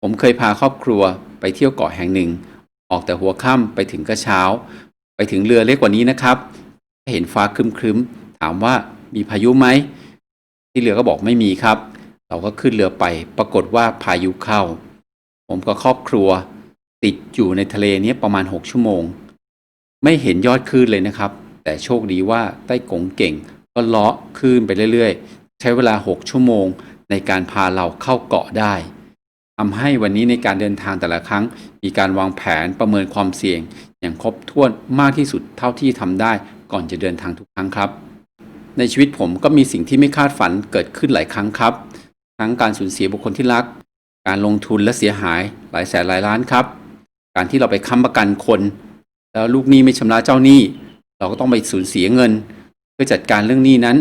ผมเคยพาครอบครัวไปเที่ยวเกาะแห่งหนึ่ง ออกแต่หัวค่ำไปถึงก็เช้า ไปถึงเรือเล็กกว่านี้นะครับ เห็นฟ้าครึ้มๆถามว่ามีพายุไหมที่เรือก็บอกไม่มีครับ เราก็ขึ้นเรือไป ปรากฏว่าพายุเข้า ผมกับครอบครัว ติดอยู่ในทะเลนี้ประมาณ 6 ชั่วโมง ไม่เห็นยอดคลื่นเลยนะครับ แต่โชคดีว่าใต้กงเก่ง ก็เลาะคลื่นไปเรื่อยๆ ใช้เวลา 6 ชั่วโมง ในการพาเราเข้าเกาะได้ ทำให้วันนี้ในการเดินทางแต่ละครั้ง มีการวางแผนประเมินความเสี่ยง อย่างครบถ้วนมากที่สุดเท่าที่ทำได้ก่อนจะเดินทางทุกครั้งครับ ในชีวิตผมก็มีสิ่งที่ไม่คาดฝันเกิดขึ้นหลายครั้งครับ ทั้งการสูญเสียบุคคลที่รัก การลงทุนและเสียหายหลายแสนหลายล้านครับ การที่เราไปค้ำประกันคน แล้วลูกหนี้ไม่ชำระเจ้าหนี้ เราก็ต้องไปสูญเสียเงิน เพื่อจัดการเรื่องหนี้นั้น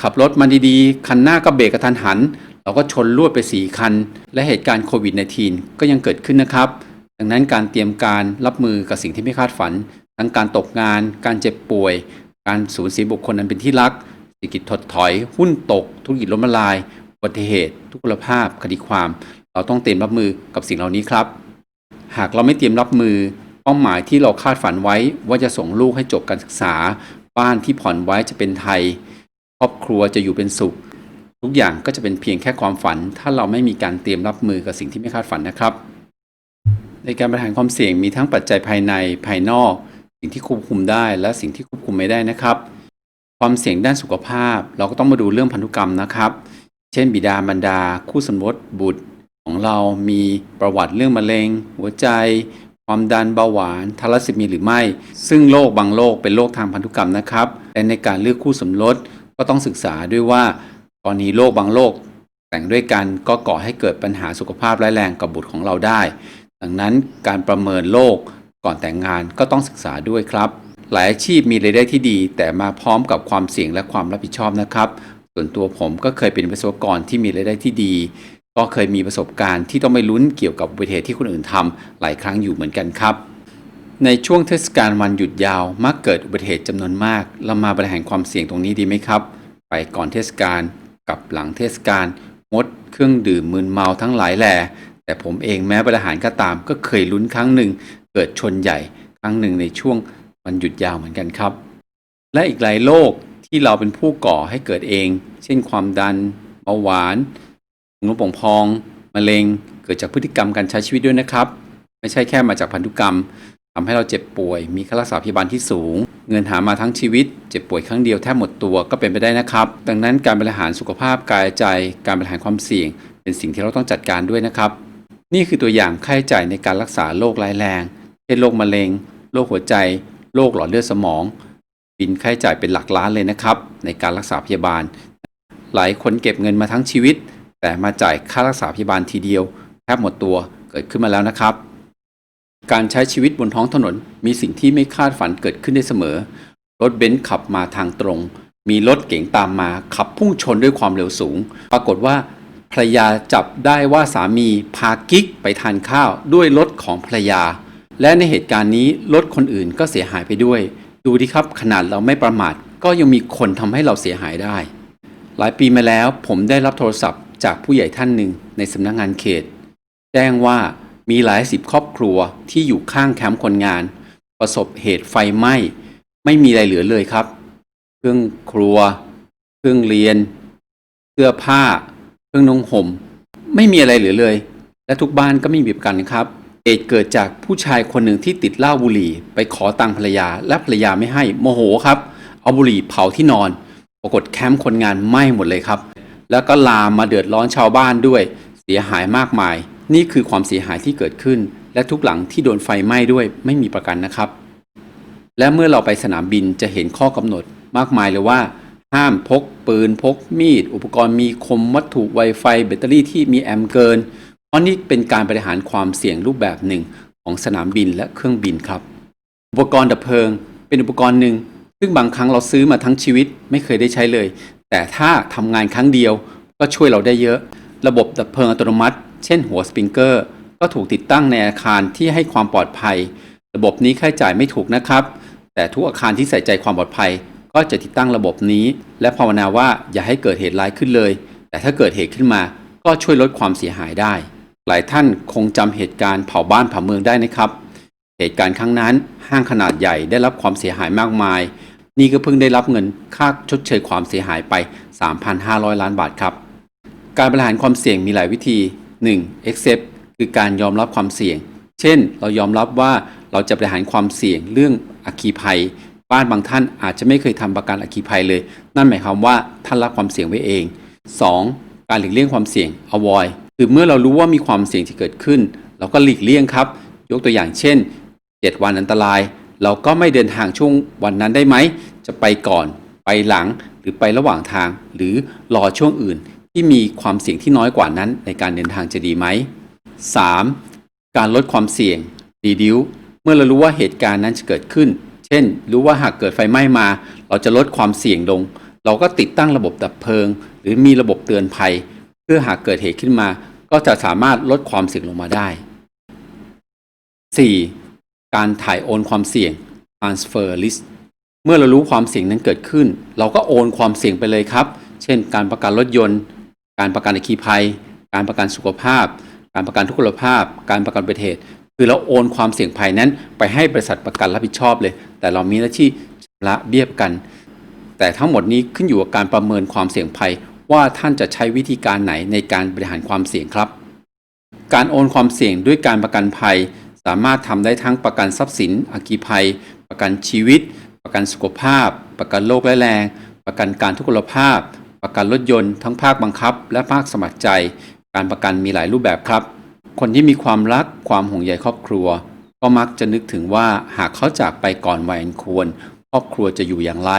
ขับรถมาดีๆ คันหน้าก็เบรกกระทันหัน เราก็ชนลวดไปสี่คัน และเหตุการณ์โควิด -19 ก็ยังเกิดขึ้นนะครับ ดังนั้นการเตรียมการรับมือกับสิ่งที่ไม่คาดฝัน ทั้งการตกงาน การเจ็บป่วย การสูญเสียบุคคลนั้นเป็นที่รักเศรษฐกิจถดถอย หุ้นตก ธุรกิจล้มละลายอุบัติเหตุ ทุกพลภาพ คดีความ เราต้องเตรียมรับมือกับสิ่งเหล่านี้ครับ หากเราไม่เตรียมรับมือเป้าหมายที่เราคาดฝันไว้ว่าจะส่งลูกให้จบการศึกษา บ้านที่ผ่อนไว้จะเป็นไทย ครอบครัวจะอยู่เป็นสุข ทุกอย่างก็จะเป็นเพียงแค่ความฝัน ถ้าเราไม่มีการเตรียมรับมือกับสิ่งที่ไม่คาดฝันนะครับ ในการบริหารความเสี่ยงมีทั้งปัจจัยภายในภายนอก สิ่งที่ควบคุมได้ และสิ่งที่ควบคุมไม่ได้นะครับ ความเสี่ยงด้านสุขภาพ เราก็ต้องมาดูเรื่องพันธุกรรมนะครับ เช่น บิดามารดา คู่สมรสบุตร ของเรามีประวัติเรื่องมะเร็ง หัวใจ ความดันเบาหวานทาลัสซีมีหรือไม่ ซึ่งโรคบางโรคเป็นโรคทางพันธุกรรมนะครับและในการเลือกคู่สมรสก็ต้องศึกษาด้วยว่า กรณีโรคบางโรคแต่งด้วยกันก็ก่อให้เกิดปัญหาสุขภาพร้ายแรงกับบุตรของเราได้ ดังนั้นการประเมินโรคก่อนแต่งงานก็ต้องศึกษาด้วยครับ หลายอาชีพมีรายได้ที่ดี แต่มาพร้อมกับความเสี่ยงและความรับผิดชอบนะครับ ส่วนตัวผมก็เคยเป็นวิศวกรที่มีรายได้ที่ดี ก็เคยมีประสบการณ์ที่ต้องไม่ลุ้นเกี่ยวกับอุบัติเหตุที่คนอื่นทำหลายครั้งอยู่เหมือนกันครับในช่วงเทศกาลวันหยุดยาว มักเกิดอุบัติเหตุจำนวนมาก เรามาบริหารความเสี่ยงตรงนี้ดีไหมครับ ไปก่อนเทศกาล กับหลังเทศกาลงดเครื่องดื่มมึนเมาทั้งหลายแหล่แต่ผมเองแม้บริหารก็ตามก็เคยลุ้นครั้งหนึ่ง เกิดชนใหญ่ครั้งหนึ่งในช่วงวันหยุดยาวเหมือนกันครับ และอีกหลายโรคที่เราเป็นผู้ก่อให้เกิดเอง เช่นความดันเบาหวานงลมโป่องพองมะเร็งเกิดจากพฤติกรรมการใช้ชีวิตด้วยนะครับ ไม่ใช่แค่มาจากพันธุกรรม ทำให้เราเจ็บป่วย มีค่ารักษาพยาบาลที่สูง เงินหามาทั้งชีวิต เจ็บป่วยครั้งเดียวแทบหมดตัวก็เป็นไปได้นะครับ ดังนั้นการบริหารสุขภาพกายใจ การบริหารความเสี่ยง เป็นสิ่งที่เราต้องจัดการด้วยนะครับ นี่คือตัวอย่างค่าใช้จ่ายในการรักษาโรคร้ายแรงเช่นโรคมะเร็งโรคหัวใจโรคหลอดเลือดสมอง บินค่าใช้จ่ายเป็นหลักล้านเลยนะครับ ในการรักษาพยาบาล หลายคนเก็บเงินมาทั้งชีวิต แต่มาจ่ายค่ารักษาพยาบาลทีเดียว แทบหมดตัวเกิดขึ้นมาแล้วนะครับ การใช้ชีวิตบนท้องถนน มีสิ่งที่ไม่คาดฝันเกิดขึ้นได้เสมอ รถเบนซ์ขับมาทางตรง มีรถเก๋งตามมา ขับพุ่งชนด้วยความเร็วสูง ปรากฏว่าภรรยาจับได้ว่าสามีพากิ๊กไปทานข้าวด้วยรถของภรรยา และในเหตุการณ์นี้รถคนอื่นก็เสียหายไปด้วย ดูดิครับขนาดเราไม่ประมาทก็ยังมีคนทำให้เราเสียหายได้ หลายปีมาแล้วผมได้รับโทรศัพท์จากผู้ใหญ่ท่านหนึ่งในสำนักงงานเขต แจ้งว่า มีหลายสิบครอบครัวที่อยู่ข้างแคมป์คนงาน ประสบเหตุไฟไหม้ ไม่มีอะไรเหลือเลยครับ เครื่องครัว เครื่องเรียน เสื้อผ้า เครื่องนุ่งห่ม ไม่มีอะไรเหลือเลย และทุกบ้านก็ไม่มีประกันครับเหตุเกิดจากผู้ชายคนหนึ่งที่ติดเหล้าบุหรี่ ไปขอตังค์ภรรยา และภรรยาไม่ให้โมโหครับ เอาบุหรี่เผาที่นอน ปรากฏแคมป์คนงานไหม้หมดเลยครับ แล้วก็ลามมาเดือดร้อนชาวบ้านด้วย เสียหายมากมาย นี่คือความเสียหายที่เกิดขึ้น และทุกหลังที่โดนไฟไหม้ด้วยไม่มีประกันนะครับ และเมื่อเราไปสนามบินจะเห็นข้อกำหนดมากมายเลยว่า ห้ามพก ปืนพก มีด อุปกรณ์มีคมวัตถุ Wi-Fi แบตเตอรี่ที่มีแอมเกินเพราะนี่เป็นการบริหารความเสี่ยงรูปแบบหนึ่งของสนามบินและเครื่องบินครับ อุปกรณ์ดับเพลิง เป็นอุปกรณ์หนึ่งซึ่งบางครั้งเราซื้อมาทั้งชีวิตไม่เคยได้ใช้เลย แต่ถ้าทำงานครั้งเดียวก็ช่วยเราได้เยอะ ระบบดับเพลิงอัตโนมัติ เช่นหัวสปริงเกอร์ ก็ถูกติดตั้งในอาคารที่ให้ความปลอดภัย ระบบนี้ค่าใช้จ่ายไม่ถูกนะครับ แต่ทุกอาคารที่ใส่ใจความปลอดภัย ก็จะติดตั้งระบบนี้ และภาวนาว่าอย่าให้เกิดเหตุร้ายขึ้นเลย แต่ถ้าเกิดเหตุขึ้นมา ก็ช่วยลดความเสียหายได้ หลายท่านคงจำเหตุการณ์เผาบ้านเผาเมืองได้นะครับ เหตุการณ์ครั้งนั้นห้างขนาดใหญ่ได้รับความเสียหายมากมาย นี่ก็เพิ่งได้รับเงินค่าชดเชยความเสียหายไป 3,500 ล้านบาทครับการบริหารความเสี่ยงมีหลายวิธี 1. accept คือการยอมรับความเสี่ยง เช่น เรายอมรับว่าเราจะบริหารความเสี่ยงเรื่องอัคคีภัย บ้านบางท่านอาจจะไม่เคยทำประกันอัคคีภัยเลย นั่นหมายความว่าท่านรับความเสี่ยงไว้เอง 2. การหลีกเลี่ยงความเสี่ยง avoid คือเมื่อเรารู้ว่ามีความเสี่ยงที่เกิดขึ้น เราก็หลีกเลี่ยงครับ ยกตัวอย่างเช่น 7 วันอันตราย เราก็ไม่เดินทางช่วงวันนั้นได้ไหม จะไปก่อน ไปหลัง หรือไประหว่างทาง หรือรอช่วงอื่น ที่มีความเสี่ยงที่น้อยกว่านั้นในการเดินทางจะดีไหม 3. การลดความเสี่ยง reduce เมื่อเรารู้ว่าเหตุการณ์นั้นจะเกิดขึ้น เช่น รู้ว่าหากเกิดไฟไหม้มา เราจะลดความเสี่ยงลง เราก็ติดตั้งระบบดับเพลิง หรือมีระบบเตือนภัย เพื่อหากเกิดเหตุขึ้นมา ก็จะสามารถลดความเสี่ยงลงมาได้ 4. การถ่ายโอนความเสี่ยง transfer risk เมื่อเรารู้ความเสี่ยงนั้นเกิดขึ้น เราก็โอนความเสี่ยงไปเลยครับ เช่น การประกันรถยนต์ การประกันอัคคีภัย การประกันสุขภาพ การประกันทุกขลภาพ การประกันอุบัติเหตุ คือเราโอนความเสี่ยงภัยนั้น ไปให้บริษัทประกันรับผิดชอบเลย แต่เรามีหน้าที่ชำระเบี้ยประกัน แต่ทั้งหมดนี้ขึ้นอยู่กับการประเมินความเสี่ยงภัย ว่าท่านจะใช้วิธีการไหนในการบริหารความเสี่ยงครับ การโอนความเสี่ยงด้วยการประกันภัย สามารถทำได้ทั้งประกันทรัพย์สินอัคคีภัย ประกันชีวิต ประกันสุขภาพ ประกันโรคและแรง ประกันการทุกขลภาพ ประกันรถยนต์ทั้งภาคบังคับ และภาคสมัครใจ การประกันมีหลายรูปแบบครับ คนที่มีความรักความห่วงใยครอบครัว ก็มักจะนึกถึงว่าหากเขาจากไปก่อนวัยอันควร ครอบครัวจะอยู่อย่างไร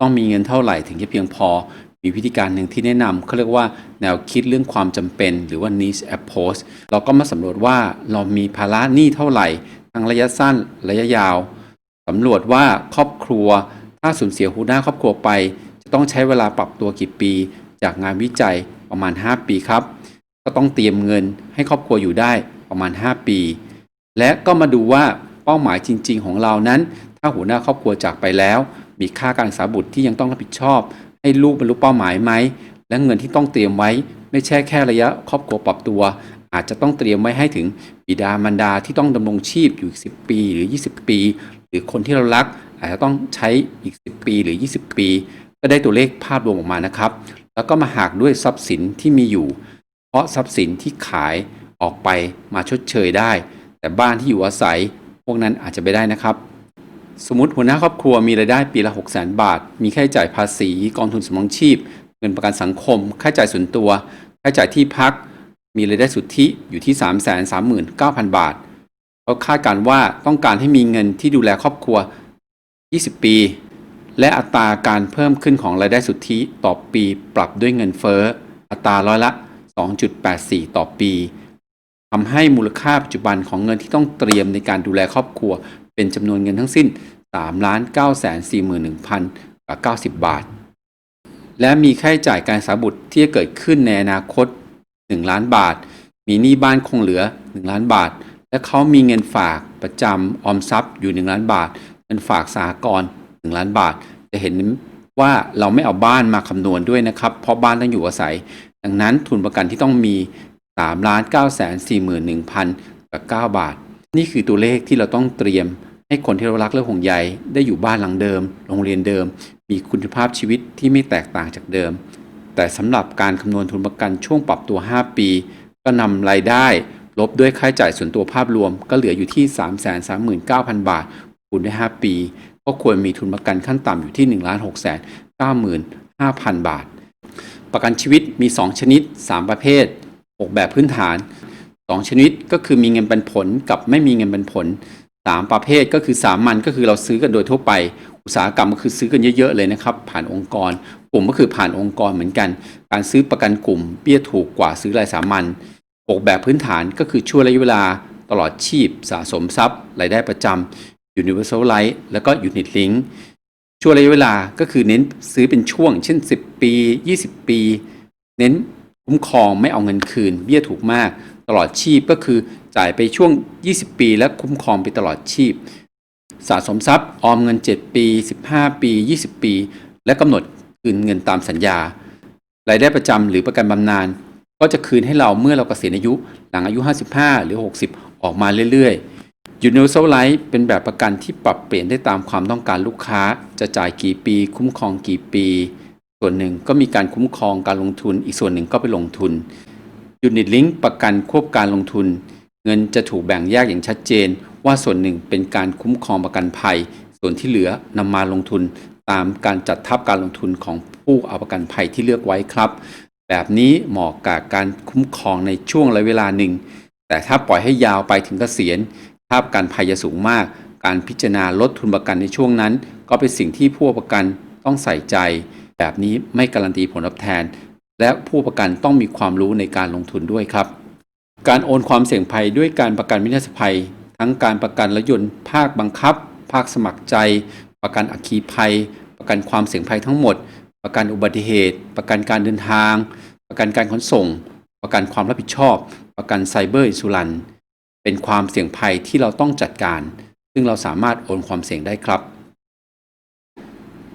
ต้องมีเงินเท่าไหร่ถึงจะเพียงพอ มีวิธีการหนึ่งที่แนะนำเขาเรียกว่าแนวคิดเรื่องความจำเป็น หรือว่า needs approach เราก็มาสำรวจว่าเรามีภาระหนี้เท่าไหร่ ทั้งระยะสั้นระยะยาวสำรวจว่าครอบครัว ถ้าสูญเสียหัวหน้าครอบครัวไป ต้องใช้เวลาปรับตัวกี่ปี จากงานวิจัยประมาณ 5 ปีครับ ก็ต้องเตรียมเงินให้ครอบครัวอยู่ได้ประมาณ 5 ปี และก็มาดูว่าเป้าหมายจริง ๆ ของเรานั้น ถ้าหัวหน้าครอบครัวจากไปแล้ว มีค่าการศึกษาบุตรที่ยังต้องรับผิดชอบ ให้ลูกบรรลุเป้าหมายไหมและเงินที่ต้องเตรียมไว้ไม่ใช่แค่ระยะครอบครัวปรับตัว อาจจะต้องเตรียมไว้ให้ถึงบิดามารดาที่ต้องดำรงชีพอยู่อีก10 ปีหรือ 20 ปี หรือคนที่เรารัก อาจจะต้องใช้อีก 10 ปีหรือ 20 ปี ก็ได้ตัวเลขภาพรวมออกมานะครับ แล้วก็มาหากด้วยทรัพย์สินที่มีอยู่ เพราะทรัพย์สินที่ขายออกไปมาชดเชยได้ แต่บ้านที่อยู่อาศัยพวกนั้นอาจจะไม่ได้นะครับ สมมติหัวหน้าครอบครัวมีรายได้ปีละ 6 0 0 0 0 บาท มีค่าใช้จ่ายภาษี กองทุนสำรองชีพ เงินประกันสังคม ค่าใช้จ่ายส่วนตัว ค่าใช้จ่ายที่พัก มีรายได้สุทธิอยู่ที่ 3 3 9 0 0 0 บาทเขาคาดการณ์ว่าต้องการให้มีเงินที่ดูแลครอบครัว 20 ปี และอัตราการเพิ่มขึ้นของรายได้สุทธิต่อปีปรับด้วยเงินเฟ้อ อัตราร้อยละ 2.84 ต่อปีทำให้มูลค่าปัจจุบันของเงินที่ต้องเตรียมในการดูแลครอบครัว เป็นจำนวนเงินทั้งสิ้น 3 9 4 1 0 0 0บ90 บาท และมีค่าใช้จ่ายการศึกษาบุตรที่จะเกิดขึ้นในอนาคต 1 ล้านบาท มีหนี้บ้านคงเหลือ 1 ล้านบาท และเขามีเงินฝากประจำออมทรัพย์อยู่ 1 ล้านบาท เงินฝากสหกรณ์ 1ล้านบาท จะเห็นว่าเราไม่เอาบ้านมาคำนวณด้วยนะครับ เพราะบ้านต้องอยู่อาศัย ดังนั้นทุนประกันที่ต้องมี3ล้าน9 4 1 0 0 0กับ9บาท นี่คือตัวเลขที่เราต้องเตรียม ให้คนที่เรารักและห่วงใยได้อยู่บ้านหลังเดิม โรงเรียนเดิม มีคุณภาพชีวิตที่ไม่แตกต่างจากเดิม แต่สำหรับการคำนวณทุนประกันช่วงปรับตัว 5 ปี ก็นำรายได้ ลบด้วยค่าใช้จ่ายส่วนตัวภาพรวม ก็เหลืออยู่ที่ 339,000 บาทคูณด้วย 5 ปี ก็ควรมีทุนประกันขั้นต่ำอยู่ที่ 1 6 9 5,000 บาท ประกันชีวิตมี 2 ชนิด 3 ประเภท 6 แบบพื้นฐาน 2 ชนิดก็คือมีเงินปันผลกับไม่มีเงินปันผล 3 ประเภทก็คือสามัญก็คือเราซื้อกันโดยทั่วไป อุตสาหกรรมก็คือซื้อกันเยอะๆเลยนะครับ ผ่านองค์กร กลุ่มก็คือผ่านองค์กรเหมือนกัน การซื้อประกันกลุ่มเบี้ยถูกกว่าซื้อรายสามัญ6แบบพื้นฐานก็คือช่วระยะเวลาตลอดชีพ สะสมทรัพย์รายได้ประจำ Universal Life แล้วก็ Unit Link ช่วงระยะเวลาก็คือเน้นซื้อเป็นช่วง เช่น 10 ปี 20 ปี เน้นคุ้มครองไม่เอาเงินคืน เบี้ยถูกมาก ตลอดชีพก็คือจ่ายไปช่วง 20 ปี และคุ้มครองไปตลอดชีพ สะสมทรัพย์ออมเงิน 7 ปี 15 ปี 20 ปี และกำหนดคืนเงินตามสัญญา รายได้ประจำหรือประกันบำนาญก็ก็จะคืนให้เราเมื่อเราเกษียณอายุ หลังอายุ 55 หรือ 60 ออกมาเรื่อยๆ Universal Life เป็นแบบประกันที่ปรับเปลี่ยนได้ตามความต้องการลูกค้า จะจ่ายกี่ปี คุ้มครองกี่ปี ส่วนหนึ่งก็มีการคุ้มครองการลงทุน อีกส่วนหนึ่งก็ไปลงทุน Unit Link ประกันควบการลงทุน เงินจะถูกแบ่งแยกอย่างชัดเจน ว่าส่วนหนึ่งเป็นการคุ้มครองประกันภัย ส่วนที่เหลือนำมาลงทุนตามการจัดทับการลงทุนของผู้เอาประกันภัยที่เลือกไว้ครับ แบบนี้เหมาะกับการคุ้มครองในช่วงระยะเวลาหนึ่ง แต่ถ้าปล่อยให้ยาวไปถึงเกษียณ ถ้าประกันภัยจะสูงมาก การพิจารณาลดทุนประกันในช่วงนั้น ก็เป็นสิ่งที่ผู้ประกันต้องใส่ใจ แบบนี้ไม่การันตีผลตอบแทน และผู้ประกันต้องมีความรู้ในการลงทุนด้วยครับ การโอนความเสี่ยงภัยด้วยการประกันวินาศภัย ทั้งการประกันรถยนต์ภาคบังคับ ภาคสมัครใจ ประกันอัคคีภัย ประกันความเสี่ยงภัยทั้งหมด ประกันอุบัติเหตุ ประกันการเดินทาง ประกันการขนส่ง ประกันความรับผิดชอบ ประกันไซเบอร์อินชูรัน เป็นความเสี่ยงภัยที่เราต้องจัดการ ซึ่งเราสามารถโอนความเสี่ยงได้ครับ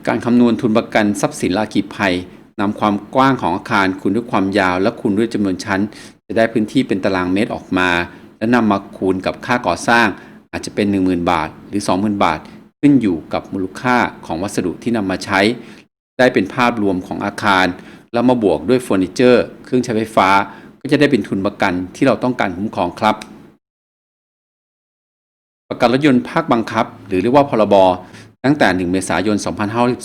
การคำนวณทุนประกันทรัพย์สินและอัคคีภัยนำความกว้างของอาคารคูณด้วยความยาว และคูณด้วยจำนวนชั้น จะได้พื้นที่เป็นตารางเมตรออกมา และนำมาคูณกับค่าก่อสร้าง อาจจะเป็น 10,000 บาท หรือ 20,000 บาท ขึ้นอยู่กับมูลค่าของวัสดุที่นำมาใช้ ได้เป็นภาพรวมของอาคาร แล้วมาบวกด้วยเฟอร์นิเจอร์ เครื่องใช้ไฟฟ้า ก็จะได้เป็นทุนประกันที่เราต้องการคุ้มครองครับ ประกันรถยนต์ภาคบังคับ หรือเรียกว่าพรบตั้งแต่ 1 เมษายน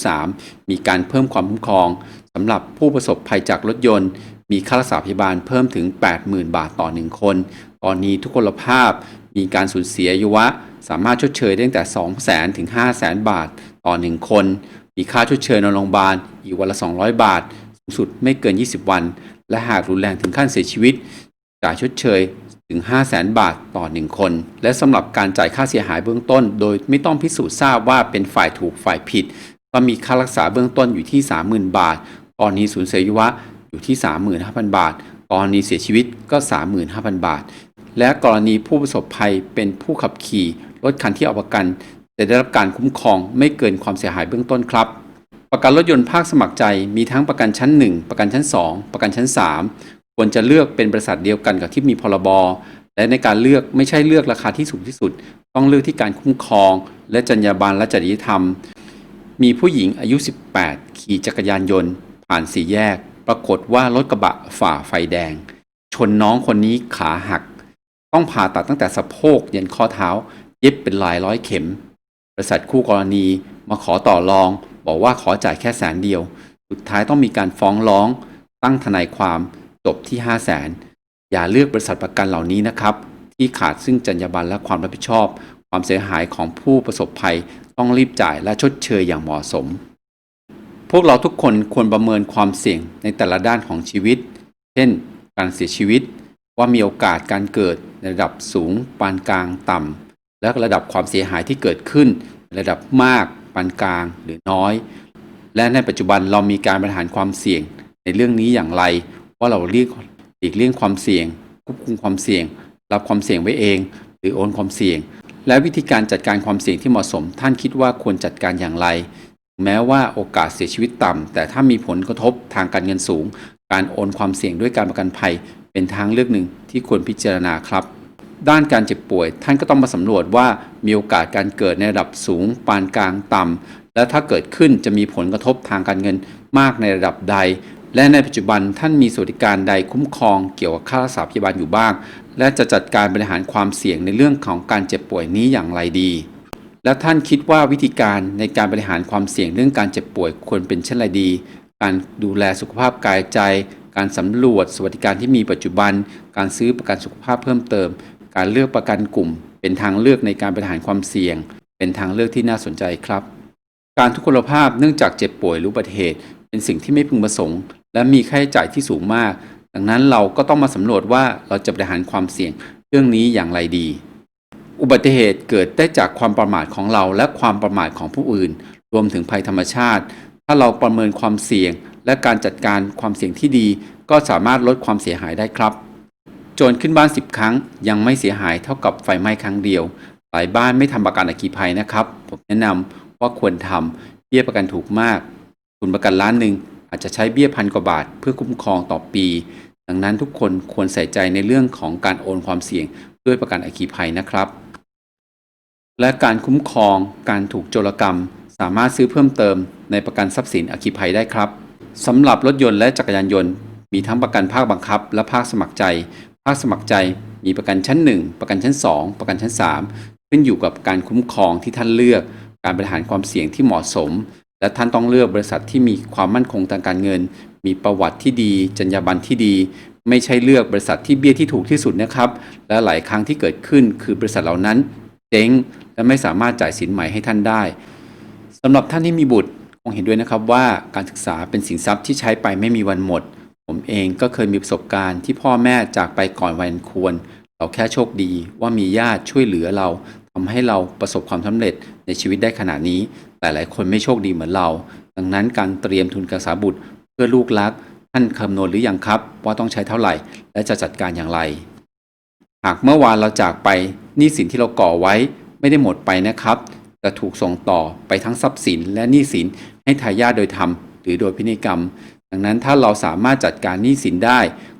2563มีการเพิ่มความคุ้มครองสำหรับผู้ประสบภัยจากรถยนต์ มีค่ารักษาพยาบาลเพิ่มถึง 80,000 บาทต่อ 1 คน ตอนนี้ทุกคนภาพมีการสูญเสียอายุวะ สามารถชดเชยได้ตั้งแต่ 200,000 ถึง 500,000 บาทต่อ 1 คน มีค่าชดเชยนอนโรงพยาบาลอีกวันละ 200 บาท สูงสุดไม่เกิน 20 วัน และหากรุนแรงถึงขั้นเสียชีวิต จ่ายชดเชยถึง 500,000 บาทต่อ 1 คน และสำหรับการจ่ายค่าเสียหายเบื้องต้น โดยไม่ต้องพิสูจน์ทราบว่าเป็นฝ่ายถูกฝ่ายผิด ก็มีค่ารักษาเบื้องต้นอยู่ที่ 30,000 บาท กรณีสูญเสียยุวะอยู่ที่ 35,000 บาท กรณีเสียชีวิตก็ 35,000 บาท และกรณีผู้ประสบภัยเป็นผู้ขับขี่รถคันที่เอาประกันจะได้รับการคุ้มครองไม่เกินความเสียหายเบื้องต้นครับ ประกันรถยนต์ภาคสมัครใจมีทั้งประกันชั้น 1 ประกันชั้น 2 ประกันชั้น 3 ควรจะเลือกเป็นบริษัทเดียวกันกับที่มีพรบและในการเลือกไม่ใช่เลือกราคาที่สูงที่สุด ต้องเลือกที่การคุ้มครอง และจรรยาบรรณและจริยธรรม มีผู้หญิงอายุ 18 ขี่จักรยานยนต์ ผ่านสี่แยก ปรากฏว่ารถกระบะฝ่าไฟแดง ชนน้องคนนี้ขาหัก ต้องผ่าตัดตั้งแต่สะโพกยันข้อเท้า เย็บเป็นหลายร้อยเข็ม บริษัทคู่กรณีมาขอต่อรอง บอกว่าขอจ่ายแค่แสนเดียว สุดท้ายต้องมีการฟ้องร้อง ตั้งทนายความ จบที่ 5 0 0แสนอย่าเลือกบริษัทประกันเหล่านี้นะครับ ที่ขาดซึ่งจรรยาบรรณและความรับผิดชอบ ความเสียหายของผู้ประสบภัยต้องรีบจ่ายและชดเชยอย่างเหมาะสม พวกเราทุกคนควรประเมินความเสี่ยงในแต่ละด้านของชีวิต เช่น การเสียชีวิต ว่ามีโอกาสการเกิดในระดับสูง ปานกลางต่ำและระดับความเสียหายที่เกิดขึ้น ระดับมาก ปานกลางหรือน้อย และในปัจจุบันเรามีการบริหารความเสี่ยงในเรื่องนี้อย่างไร ว่าเราเรียกหลีกเลี่ยงความเสี่ยง ควบคุมความเสี่ยง รับความเสี่ยงไว้เอง หรือโอนความเสี่ยง และวิธีการจัดการความเสี่ยงที่เหมาะสม ท่านคิดว่าควรจัดการอย่างไร แม้ว่าโอกาสเสียชีวิตต่ำ แต่ถ้ามีผลกระทบทางการเงินสูง การโอนความเสี่ยงด้วยการประกันภัย เป็นทางเลือกหนึ่งที่ควรพิจารณาครับด้านการเจ็บป่วย ท่านก็ต้องมาสำรวจว่ามีโอกาสการเกิดในระดับสูง ปานกลางต่ำและถ้าเกิดขึ้นจะมีผลกระทบทางการเงินมากในระดับใด และในปัจจุบันท่านมีสวัสดิการใดคุ้มครองเกี่ยวกับค่ารักษาพยาบาลอยู่บ้าง และจะจัดการบริหารความเสี่ยงในเรื่องของการเจ็บป่วยนี้อย่างไรดี และท่านคิดว่าวิธีการในการบริหารความเสี่ยงเรื่องการเจ็บป่วยควรเป็นเช่นไรดี การดูแลสุขภาพกายใจ การสำรวจสวัสดิการที่มีปัจจุบัน การซื้อประกันสุขภาพเพิ่มเติม การเลือกประกันกลุ่ม เป็นทางเลือกในการบริหารความเสี่ยง เป็นทางเลือกที่น่าสนใจครับ การทุกพลภาพเนื่องจากเจ็บป่วยหรืออุบัติเหตุเป็นสิ่งที่ไม่พึงประสงค์ และมีค่าใช้จ่ายที่สูงมาก ดังนั้นเราก็ต้องมาสำรวจว่าเราจะบริหารความเสี่ยงเรื่องนี้อย่างไรดี อุบัติเหตุเกิดได้จากความประมาทของเราและความประมาทของผู้อื่น รวมถึงภัยธรรมชาติ ถ้าเราประเมินความเสี่ยง และการจัดการความเสี่ยงที่ดี ก็สามารถลดความเสียหายได้ครับ โจรขึ้นบ้าน 10 ครั้ง ยังไม่เสียหายเท่ากับไฟไหม้ครั้งเดียว หลายบ้านไม่ทำประกันอัคคีภัยนะครับ ผมแนะนำว่าควรทำเบี้ยประกันถูกมาก คุณประกันล้านหนึ่ง อาจจะใช้เบี้ยพันกว่าบาท เพื่อคุ้มครองต่อปี ดังนั้นทุกคนควรใส่ใจในเรื่องของการโอนความเสี่ยงด้วยประกันอัคคีภัยนะครับ และการคุ้มครองการถูกโจรกรรม สามารถซื้อเพิ่มเติมในประกันทรัพย์สินอัคคีภัยได้ครับสำหรับรถยนต์และจักรยานยนต์ มีทั้งประกันภาคบังคับ และภาคสมัครใจ ภาคสมัครใจมีประกันชั้น 1 ประกันชั้น 2 ประกันชั้น 3 ขึ้นอยู่กับการคุ้มครองที่ท่านเลือก การบริหารความเสี่ยงที่เหมาะสม และท่านต้องเลือกบริษัทที่มีความมั่นคงทางการเงิน มีประวัติที่ดี จรรยาบรรณที่ดี ไม่ใช่เลือกบริษัทที่เบี้ยที่ถูกที่สุดนะครับ และหลายครั้งที่เกิดขึ้นคือบริษัทเหล่านั้นเจ๊งและไม่สามารถจ่ายสินใหม่ให้ท่านได้สำหรับท่านที่มีบุตรคงเห็นด้วยนะครับว่าการศึกษาเป็นสินทรัพย์ที่ใช้ไปไม่มีวันหมด ผมเองก็เคยมีประสบการณ์ที่พ่อแม่จากไปก่อนวัยอันควร เราแค่โชคดีว่ามีญาติช่วยเหลือเรา ทำให้เราประสบความสำเร็จในชีวิตได้ขนาดนี้ แต่หลายคนไม่โชคดีเหมือนเรา ดังนั้นการเตรียมทุนการศึกษาบุตรเพื่อลูกรักท่านคำนวณหรือยังครับ ว่าต้องใช้เท่าไหร่ และจะจัดการอย่างไร หากเมื่อวานเราจากไปหนี้สินที่เราก่อไว้ไม่ได้หมดไปนะครับแต่ถูกส่งต่อไปทั้งทรัพย์สินและหนี้สินให้ทายาทโดยธรรมหรือโดยพินัยกรรม ดังนั้นถ้าเราสามารถจัดการหนี้สินได้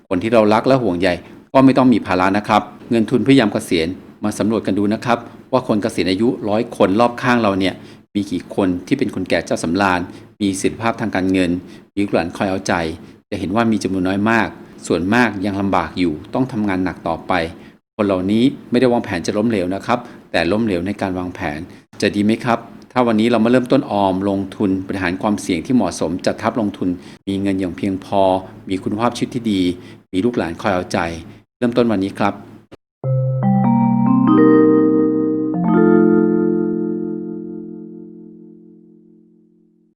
คนที่เรารักและห่วงใยก็ไม่ต้องมีภาระนะครับ เงินทุนเพื่อยามเกษียณมาสำรวจกันดูนะครับ ว่าคนเกษียณอายุร้อยคนรอบข้างเราเนี่ยมีกี่คนที่เป็นคนแก่เจ้าสำราญ มีสิทธิภาพทางการเงิน มีลูกหลานคอยเอาใจ จะเห็นว่ามีจำนวนน้อยมาก ส่วนมากยังลำบากอยู่ต้องทำงานหนักต่อไป คนเหล่านี้ไม่ได้วางแผนจะล้มเหลวนะครับ แต่ล้มเหลวในการวางแผน จะดีไหมครับ ถ้าวันนี้เรามาเริ่มต้นออมลงทุนบริหารความเสี่ยงที่เหมาะสมจัดทับลงทุน มีเงินอย่างเพียงพอ มีคุณภาพชีวิตที่ดี มีลูกหลานคอยเอาใจ เริ่มต้นวันนี้ครับ